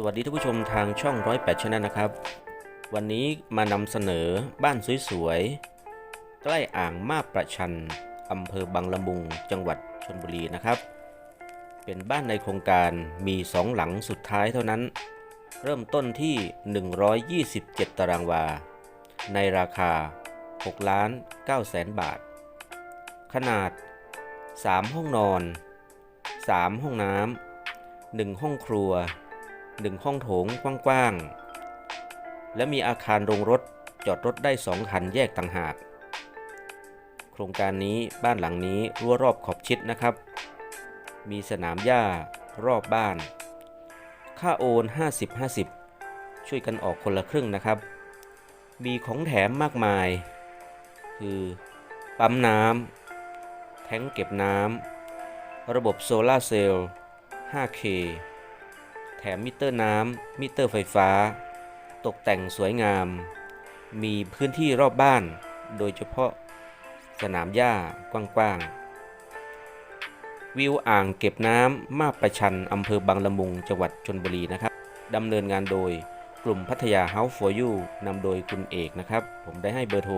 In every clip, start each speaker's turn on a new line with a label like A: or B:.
A: สวัสดีท่านผู้ชมทางช่องร้อยแปดชนะนะครับ วันนี้มานำเสนอบ้านสวยๆ ใกล้อ่างมาประชันอำเภอบางละมุง จังหวัดชนบุรีนะครับ เป็นบ้านในโครงการมีสองหลังสุดท้ายเท่านั้น เริ่มต้นที่ 127 ตารางวา ในราคา6ล้าน9แสนบาท ขนาด 3 ห้องนอน 3 ห้องน้ำ 1 ห้องครัว 1ห้องโถงกว้างๆ และมีอาคารโรงรถจอดรถได้2คันแยกต่างหาก โครงการนี้บ้านหลังนี้รั้วรอบขอบชิดนะครับ มีสนามหญ้ารอบบ้าน ค่าโอน 50-50 ช่วยกันออกคนละครึ่งนะครับ มีของแถมมากมาย คือปั๊มน้ำแท้งเก็บน้ำระบบโซลาเซลล์ 5K แถมมิเตอร์น้ำมิเตอร์ไฟฟ้า ตกแต่งสวยงาม มีพื้นที่รอบบ้าน โดยเฉพาะสนามหญ้ากว้างๆ วิวอ่างเก็บน้ำมาประชันอำเภอบางละมุงจังหวัดชนบุรีนะครับดำเนินงานโดยกลุ่มพัทยา House for You นำโดยคุณเอกนะครับ ผมได้ให้เบอร์โทร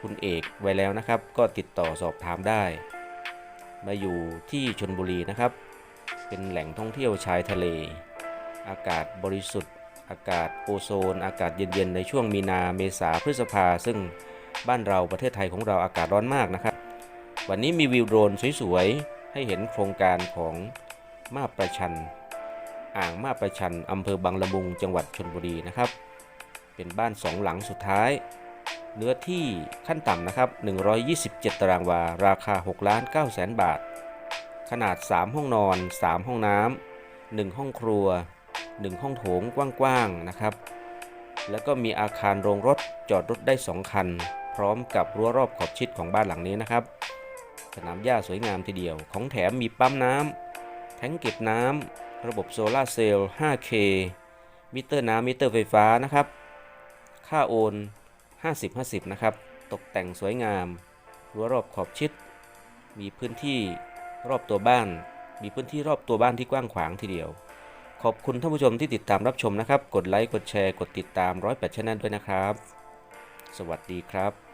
A: คุณเอกไว้แล้วนะครับ ก็ติดต่อสอบถามได้ มาอยู่ที่ชนบุรีนะครับ เป็นแหล่งท่องเที่ยวชายทะเล อากาศบริสุทธิ์ อากาศโอโซน อากาศเย็นๆ ในช่วงมีนาเมษาพฤษภา ซึ่งบ้านเราประเทศไทยของเราอากาศร้อนมากนะครับ วันนี้มีวิวโดรนสวยๆ ให้เห็นโครงการของมาประชัน อ่างมาประชันอำเภอบางละมุงจังหวัดชนบุรีนะครับ เป็นบ้านสองหลังสุดท้าย เนื้อที่ขั้นต่ำนะครับ 127 ตารางวา ราคา6ล้าน9แสนบาท ขนาด 3 ห้องนอน 3 ห้องน้ำ1ห้องครัว 1 ห้องโถงกว้างๆนะครับ แล้วก็มีอาคารโรงรถจอดรถได้ 2 คัน พร้อมกับรั้วรอบขอบชิดของบ้านหลังนี้นะครับ สนามหญ้าสวยงามทีเดียว ของแถมมีปั๊มน้ำแทงเก็บน้ำระบบโซลาเซลล์ 5K มิเตอร์น้ำมิเตอร์ไฟฟ้านะครับ ค่าโอน 50-50 นะครับ ตกแต่งสวยงาม รั้วรอบขอบชิด มีพื้นที่รอบตัวบ้าน มีพื้นที่รอบตัวบ้านที่กว้างขวางทีเดียว ขอบคุณท่านผู้ชมที่ติดตามรับชมนะครับ กดไลค์ กดแชร์ กดติดตามร้อยแปดชแนลด้วยนะครับ สวัสดีครับ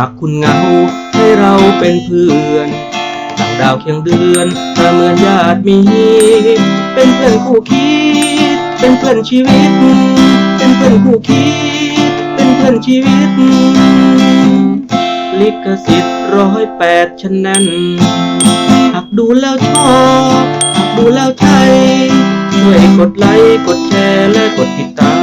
B: หากคุณเหงาให้เราเป็นเพื่อนต่างดาวเคียงเดือนถ้าเมือนญาติมี เป็นเพื่อนคู่คิด เป็นเพื่อนชีวิต เป็นเพื่อนคู่คิด เป็นเพื่อนชีวิต ลิขสิทธิ์ร้อยแปดฉันนั้นหากดูแล้วชอบหากดูแล้วใช่ช่วยกดไลค์กดแชร์และกดติดตาม